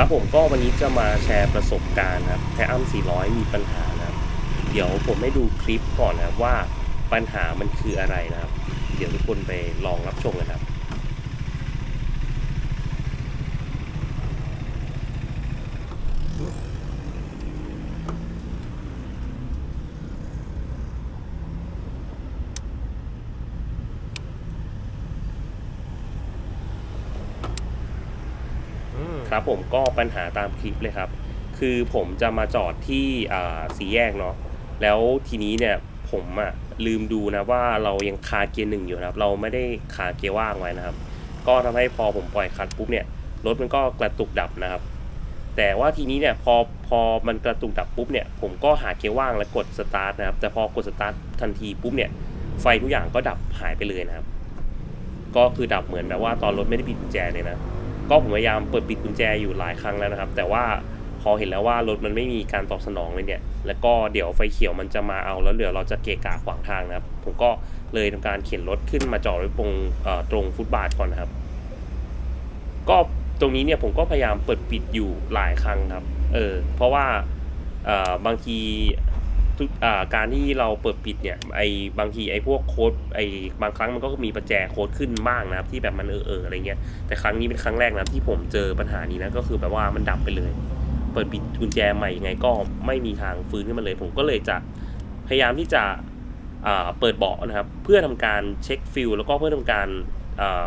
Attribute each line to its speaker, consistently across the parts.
Speaker 1: ครับผมก็วันนี้จะมาแชร์ประสบการณ์นะครับแพอัม400 มีปัญหานะครับ เดี๋ยวผมให้ดูคลิปก่อนนะครับว่าปัญหามันคืออะไรนะครับ เดี๋ยวทุกคนไปลองรับชมกันครับ ครับผมก็ปัญหาตามคลิปเลยครับ คือผมจะมาจอดที่สี่แยกเนาะแล้วทีนี้เนี่ยผมอะลืมดูนะว่าเรายังคาเกียร์หนึ่งอยู่นะครับ เราไม่ได้คาเกียร์ว่างไว้นะครับ ก็ทำให้พอผมปล่อยคลัตช์ปุ๊บเนี่ยรถมันก็กระตุกดับนะครับ แต่ว่าทีนี้เนี่ยพอพอมันกระตุกดับปุ๊บเนี่ยผมก็หาเกียร์ว่างแล้วกดสตาร์ทนะครับ แต่พอกดสตาร์ททันทีปุ๊บเนี่ยไฟทุกอย่างก็ดับหายไปเลยนะครับ ก็คือดับเหมือนแบบว่าตอนรถไม่ได้ปิดกุญแจเลยนะ ก็ผมพยายามเปิดปิดกุญแจอยู่หลายครั้งแล้วนะครับ แต่ว่าพอเห็นแล้วว่ารถมันไม่มีการตอบสนองเลยเนี่ย แล้วก็เดี๋ยวไฟเขียวมันจะมาเอาแล้วเหลือเราจะเกะกะขวางทางนะครับ ผมก็เลยทำการเข็นรถขึ้นมาจอดไว้ตรงตรงฟุตบาทก่อนนะครับ ก็ตรงนี้เนี่ยผมก็พยายามเปิดปิดอยู่หลายครั้งครับ เออ เพราะว่าบางที ทุกาการที่เราเปิดปิดเนี่ยไอ้บางทีไอ้พวกโค้ดไอ้บางครั้งมันก็มีประแจโค้ดขึ้นบ้างนะครับที่แบบมันเออเอออะไรเงี้ยแต่ครั้งนี้เป็นครั้งแรกนะที่ผมเจอปัญหานี้นะก็คือแบบว่ามันดับไปเลย เปิดปิดกุญแจใหม่ยังไงก็ไม่มีทางฟื้นขึ้นมาเลย ผมก็เลยจะพยายามที่จะเปิดเบาะนะครับ เพื่อทำการเช็คฟิลแล้วก็เพื่อทำการ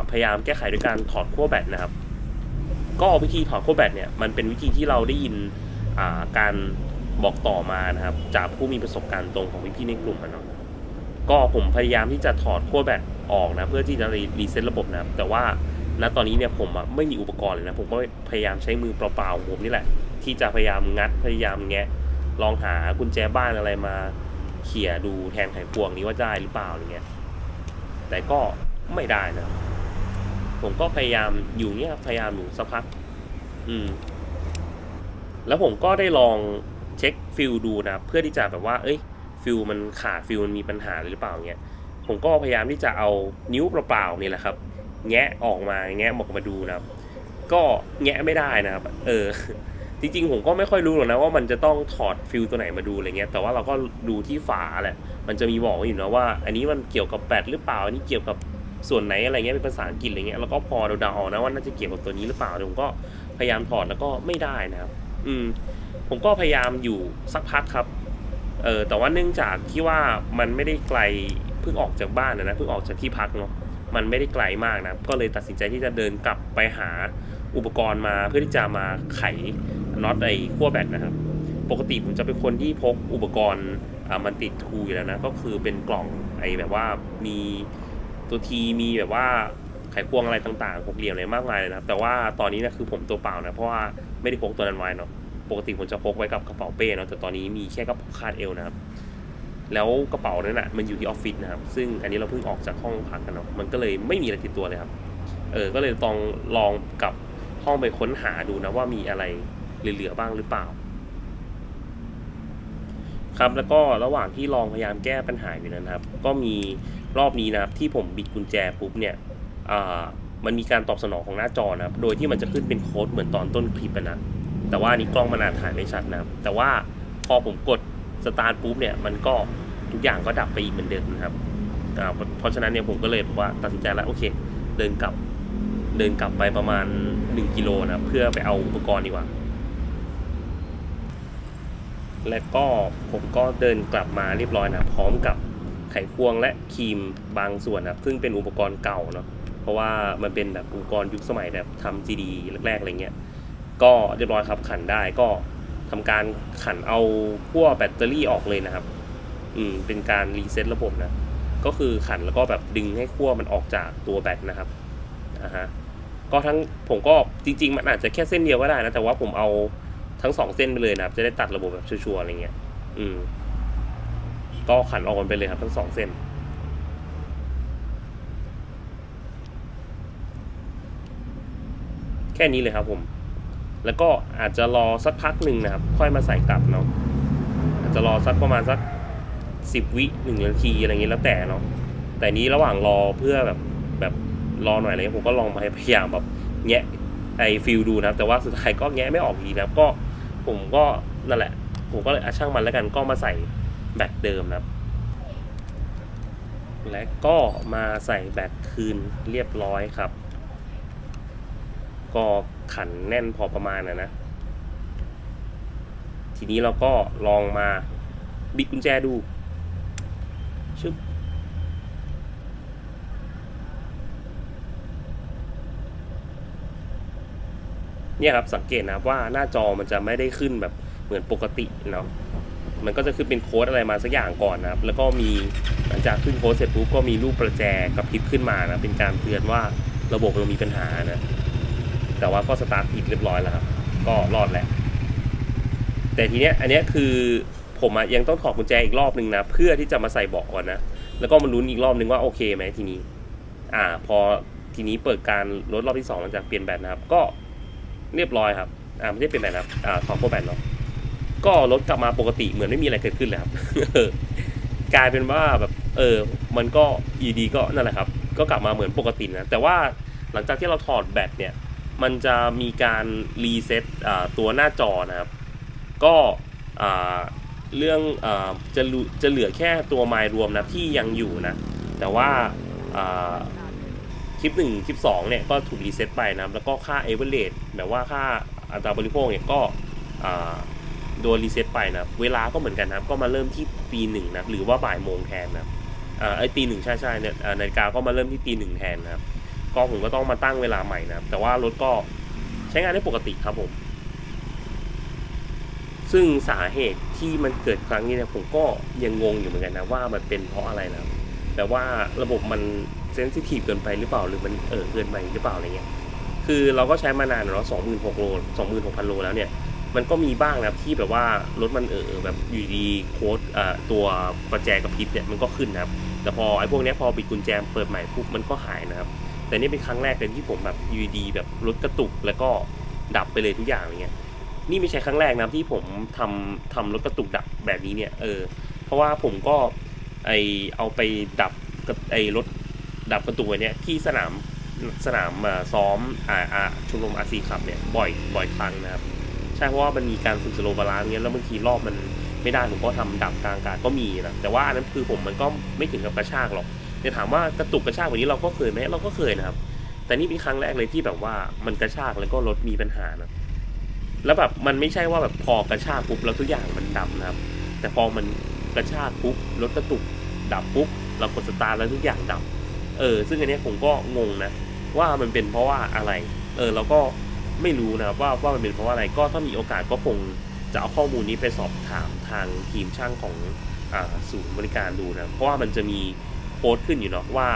Speaker 1: พยายามแก้ไขด้วยการถอดขั้วแบตนะครับ ก็วิธีถอดขั้วแบตเนี่ยมันเป็นวิธีที่เราได้ยินการ บอกต่อมานะครับ จากผู้มีประสบการณ์ตรงของพี่ๆในกลุ่มอะเนาะก็ผมพยายามที่จะถอดขั้วแบตออกนะ เพื่อที่จะรีเซ็ตระบบนะครับ แต่ว่าณตอนนี้เนี่ยผมอะไม่มีอุปกรณ์เลยนะ ผมก็พยายามใช้มือเปล่าๆของผมนี่แหละ ที่จะพยายามงัดพยายามแงะ ลองหากุญแจบ้านอะไรมาเขี่ยดูแทนไขควงนี้ว่าได้หรือเปล่าอะไรเงี้ยแต่ก็ไม่ได้นะ ผมก็พยายามอยู่เนี้ยพยายามอยู่สักพัก อืม แล้วผมก็ได้ลอง เช็คฟิลดูนะเพื่อที่จะแบบว่า เอ้ยฟิลมันขาดฟิลมันมีปัญหาหรือเปล่าเงี้ยผมก็พยายามที่จะเอานิ้วเปล่าๆนี่แหละครับ แงะออกมาแงะออกมาดูนะครับ ก็แงะไม่ได้นะครับ เออ จริงๆ ผมก็ไม่ค่อยรู้หรอกนะว่ามันจะต้องถอดฟิลตัวไหนมาดูอะไรเงี้ยแต่ว่าเราก็ดูที่ฝาแหละ มันจะมีบอกอยู่นะว่า อันนี้มันเกี่ยวกับแบตหรือเปล่าอันนี้เกี่ยวกับส่วนไหนอะไรเงี้ยเป็นภาษาอังกฤษอะไรเงี้ยแล้วก็พอเดาๆเอานะว่าน่าจะเกี่ยวกับตัวนี้หรือเปล่าผมก็พยายามถอดแล้วก็ไม่ได้นะครับ อืม ผมก็พยายามอยู่สักพักครับ เออแต่ว่าเนื่องจากที่ว่ามันไม่ได้ไกลเพิ่งออกจากบ้านนะนะเพิ่งออกจากที่พักเนาะมันไม่ได้ไกลมากนะก็เลยตัดสินใจที่จะเดินกลับไปหาอุปกรณ์มาเพื่อที่จะมาไขน็อตไอ้ขั้วแบตนะครับ ปกติผมจะเป็นคนที่พกอุปกรณ์มันติดทูอยู่แล้วนะ ก็คือเป็นกล่องไอ้แบบว่ามีตัวทีมีแบบว่า ไขควงอะไรต่างๆหกเหลี่ยมอะไรมากมายเลยนะครับ แต่ว่าตอนนี้นะคือผมตัวเปล่านะเพราะว่าไม่ได้พกตัวนั้นไว้เนาะปกติผมจะพกไว้กับกระเป๋าเป้เนาะแต่ตอนนี้มีแค่กระเป๋าคาดเอวนะครับ แล้วกระเป๋านั้นน่ะมันอยู่ที่ออฟฟิศนะครับ ซึ่งอันนี้เราเพิ่งออกจากห้องพักกันเนาะมันก็เลยไม่มีอะไรติดตัวเลยครับ เออก็เลยต้องลองกับห้องไปค้นหาดูนะว่ามีอะไรเหลือๆบ้างหรือเปล่า ครับแล้วก็ระหว่างที่ลองพยายามแก้ปัญหาอยู่นะครับ ก็มีรอบนี้นะครับที่ผมบิดกุญแจปุ๊บเนี่ย มันมีการตอบสนองของหน้าจอนะครับ โดยที่มันจะขึ้นเป็นโค้ดเหมือนตอนต้นคลิปนะ แต่ว่านี้กล้องมันอาจถ่ายไม่ชัดนะครับ แต่ว่าพอผมกดสตาร์ทปุ๊บเนี่ย มันก็ทุกอย่างก็ดับไปอีกเหมือนเดิมนะครับ เพราะฉะนั้นเนี่ยผมก็เลยบอกว่าตัดสินใจแล้วโอเค เดินกลับ เดินกลับไปประมาณ 1 กิโลนะเพื่อไปเอาอุปกรณ์ดีกว่า และก็ผมก็เดินกลับมาเรียบร้อยนะพร้อมกับไขควงและครีมบางส่วนนะซึ่งเป็นอุปกรณ์เก่าเนาะ เพราะว่ามันเป็นแบบอุปกรณ์ยุคสมัยแบบทำ GD แรกๆอะไรเงี้ยก็เรียบร้อยครับขันได้ก็ทำการขันเอาขั้วแบตเตอรี่ออกเลยนะครับ อืมเป็นการรีเซ็ตระบบนะก็คือขันแล้วก็แบบดึงให้ขั้วมันออกจากตัวแบตนะครับอ่าฮะก็ทั้งผมก็จริง ๆ มันอาจจะแค่เส้นเดียวก็ได้นะแต่ว่าผมเอาทั้งสองเส้นไปเลยนะครับ จะได้ตัดระบบแบบชัวร์ๆอะไรเงี้ย อืม ก็ขันออกกันไปเลยครับทั้งสองเส้น ค่นี้เลยครับผม แล้วก็อาจจะรอสักพักหนึ่งนะครับ ค่อยมาใส่กลับเนาะอาจจะรอสักประมาณสักสิบวิหนึ่งนาทีอะไรอย่างนี้แล้วแต่เนาะแต่นี้ระหว่างรอเพื่อแบบแบบรอหน่อยอะไรเงี้ยผมก็ลองมาพยายามแบบแงะไอฟิลดูนะครับ แต่ว่าสุดท้ายก็แงะไม่ออกดีนะครับ ก็ผมก็นั่นแหละ ผมก็เลยช่างมันแล้วกันก็มาใส่แบตเดิมนะครับ และก็มาใส่แบตคืนเรียบร้อยครับ ก็ขันแน่นพอประมาณนะนะ ทีนี้เราก็ลองมาบิดกุญแจดูชึบเนี่ยครับ สังเกตนะครับว่าหน้าจอมันจะไม่ได้ขึ้นแบบเหมือนปกติเนาะมันก็จะขึ้นเป็นโค้ดอะไรมาสักอย่างก่อนนะครับ แล้วก็มีหลังจากขึ้นโค้ดเสร็จปุ๊บก็มีรูปประแจกับพริบขึ้นมานะเป็นการเตือนว่าระบบเรามีปัญหานะ แต่ว่าก็สตาร์ทติดเรียบร้อยแล้วครับ ก็รอดแล้ว แต่ทีเนี้ยอันเนี้ยคือผมอะยังต้องถอดกุญแจอีกรอบนึงนะ เพื่อที่จะมาใส่เบาะก่อนนะ แล้วก็มาลุ้นอีกรอบนึงว่าโอเคไหมทีนี้ อ่า พอทีนี้เปิดการลดรอบที่สองหลังจากเปลี่ยนแบตนะครับ ก็เรียบร้อยครับ อ่าไม่ใช่เปลี่ยนแบตนะครับ อ่าถอดโค้ดแบตเนาะก็รถกลับมาปกติเหมือนไม่มีอะไรเกิดขึ้นเลยครับกลายเป็นว่าแบบเออ มันก็อีดีก็นั่นแหละครับ ก็กลับมาเหมือนปกตินะ แต่ว่าหลังจากที่เราถอดแบตเนี่ย มันจะมีการรีเซ็ตตัวหน้าจอนะครับ ก็เรื่องอจะจะเหลือแค่ตัวไมล์รวมนะที่ยังอยู่นะ แต่ว่าคลิป 1 คลิป 2 เนี่ยก็ถูกรีเซ็ตไปนะแล้วก็ค่าเอเวอเรสแบบว่าค่าอัตราบริโภคเนี่ยก็โดนรีเซ็ตไปนะเวลาก็เหมือนกันนะครับ ก็มาเริ่มที่ตีหนึ่งนะหรือว่าบ่ายโมงแทนนะไอ้ตีหนึ่งใช่ใช่เนี่ยนาฬิกาก็มาเริ่มที่ตีหนึ่งแทนนะครับ ก็ผมก็ต้องมาตั้งเวลาใหม่นะครับ แต่ว่ารถก็ใช้งานได้ปกติครับผม ซึ่งสาเหตุที่มันเกิดครั้งนี้เนี่ยผมก็ยังงงอยู่เหมือนกันนะว่ามันเป็นเพราะอะไรนะแต่ว่าระบบมันเซนซิทีฟเกินไปหรือเปล่าหรือมันเออเกินไปหรือเปล่าอะไรเงี้ยคือเราก็ใช้มานานแล้วสองหมื่นหกโลสองหมื่นหกพันโลแล้วเนี่ยมันก็มีบ้างนะครับที่แบบว่ารถมันเออแบบอยู่ดีโค้ดตัวประแจกับพริบเนี่ยมันก็ขึ้นนะครับ แต่พอไอ้พวกเนี้ยพอปิดกุญแจเปิดใหม่ปุ๊บมันก็หายนะครับ แต่นี่เป็นครั้งแรกเลยที่ผมแบบยูดีแบบรถกระตุกแล้วก็ดับไปเลยทุกอย่างอะไรเงี้ยนี่ไม่ใช่ครั้งแรกนะที่ผมทำทำรถกระตุกดับแบบนี้เนี่ยเออเพราะว่าผมก็ไอเอาไปดับไอรถดับกระตุกเนี่ยที่สนามสนามอ่าซ้อมอ่าอาชมรมอาซีขับเนี่ยบ่อยบ่อยครั้งนะครับใช่เพราะว่ามันมีการฝึกสโลว์บาลานเงี้ยแล้วบางทีรอบมันไม่ได้ผมก็ทำดับกลางอากาศก็มีนะแต่ว่าอันนั้นคือผมมันก็ไม่ถึงกับกระชากหรอก แต่ถามว่ากระตุกกระชากแบบนี้เราก็เคยไหมเราก็เคยนะครับ แต่นี่เป็นครั้งแรกเลยที่แบบว่ามันกระชากแล้วก็รถมีปัญหานะแล้วแบบมันไม่ใช่ว่าแบบพอกระชากปุ๊บแล้วทุกอย่างมันดับนะครับ แต่พอมันกระชากปุ๊บรถกระตุกดับปุ๊บเรากดสตาร์ทแล้วทุกอย่างดับ เออ ซึ่งอันนี้ผมก็งงนะว่ามันเป็นเพราะว่าอะไร เออเราก็ไม่รู้นะครับว่าว่ามันเป็นเพราะว่าอะไรก็ถ้ามีโอกาสก็คงจะเอาข้อมูลนี้ไปสอบถามทางทีมช่างของอศูนย์บริการดูนะเพราะว่ามันจะมี โค้ดขึ้นอยู่เนาะว่า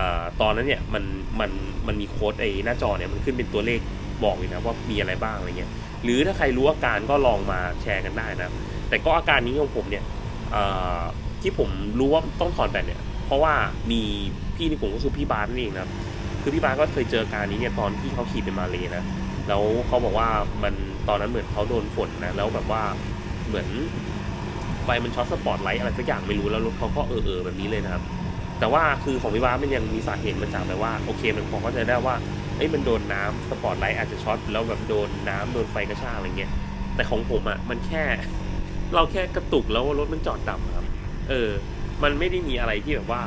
Speaker 1: อตอนนั้นเนี่ยมันมันมันมีโค้ดไอ้หน้าจอเนี่ยมันขึ้นเป็นตัวเลขบอกเลยนะว่ามีอะไรบ้างอะไรเงี้ยหรือถ้าใครรู้อาการก็ลองมาแชร์กันได้นะแต่ก็อาการนี้ของผมเนี่ยที่ผมรู้ว่าต้องถอดแบตเนี่ยเพราะว่ามีพี่ในกลุ่มก็คือพี่บาสนั่นเองนะครับคือพี่บาสก็เคยเจออาการนี้เนี่ยตอนที่เขาขี่เป็นมาเลยนะแล้วเขาบอกว่ามันตอนนั้นเหมือนเขาโดนฝนนะแล้วแบบว่าเหมือนไฟมันช็อตสปอตไลท์อะไรสักอย่างไม่รู้แล้วรถเขาก็เออเออแบบนี้เลยนะครับ แต่ว่าคือของพี่บามันยังมีสาเหตุมาจากแบบว่าโอเคมันพอเข้าใจได้ว่าเอ้ยมันโดนน้ำสปอตไลท์อาจจะช็อตแล้วแบบโดนน้ำโดนไฟกระชากอะไรเงี้ยแต่ของผมอะมันแค่ เราแค่กระตุกแล้วรถมันจอดดับครับ เออ มันไม่ได้มีอะไรที่แบบว่า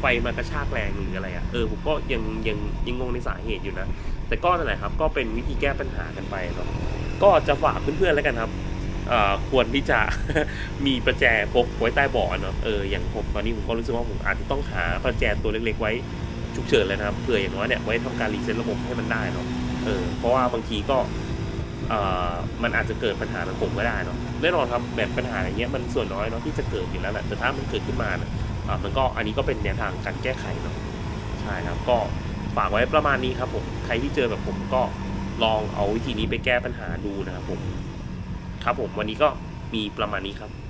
Speaker 1: ไฟมากระชากแรงหรืออะไรอะ่ะเออผมก็ยังยังยังงงในสาเหตุอยู่นะแต่ก็นั่นแหละครับ ก็เป็นวิธีแก้ปัญหากันไปเนาะก็จะฝากเพื่อนๆแล้วกันครับ ควรที่จะมีประแจพกไว้ใต้เบาะเนาะเอออย่างผมตอนนี้ผมก็รู้สึกว่าผมอาจจะต้องหาประแจตัวเล็ก ๆ ไว้ฉุกเฉินเลยนะครับเผื่ออย่างน้อยเนี่ยไว้ทำการรีเซ็ตระบบให้มันได้เนาะเออเพราะว่าบางทีก็เอ่อมันอาจจะเกิดปัญหาแบบผมก็ได้เนาะแน่นอนครับแบบปัญหาอย่างเงี้ยมันส่วนน้อยเนาะที่จะเกิดอยู่แล้วแหละแต่ถ้ามันเกิดขึ้นมาเนี่ยมันก็อันนี้ก็เป็นแนวทางการแก้ไขเนาะใช่ครับก็ฝากไว้ประมาณนี้ครับผมใครที่เจอแบบผมก็ลองเอาวิธีนี้ไปแก้ปัญหาดูนะครับผม ครับผมวันนี้ก็มีประมาณนี้ครับ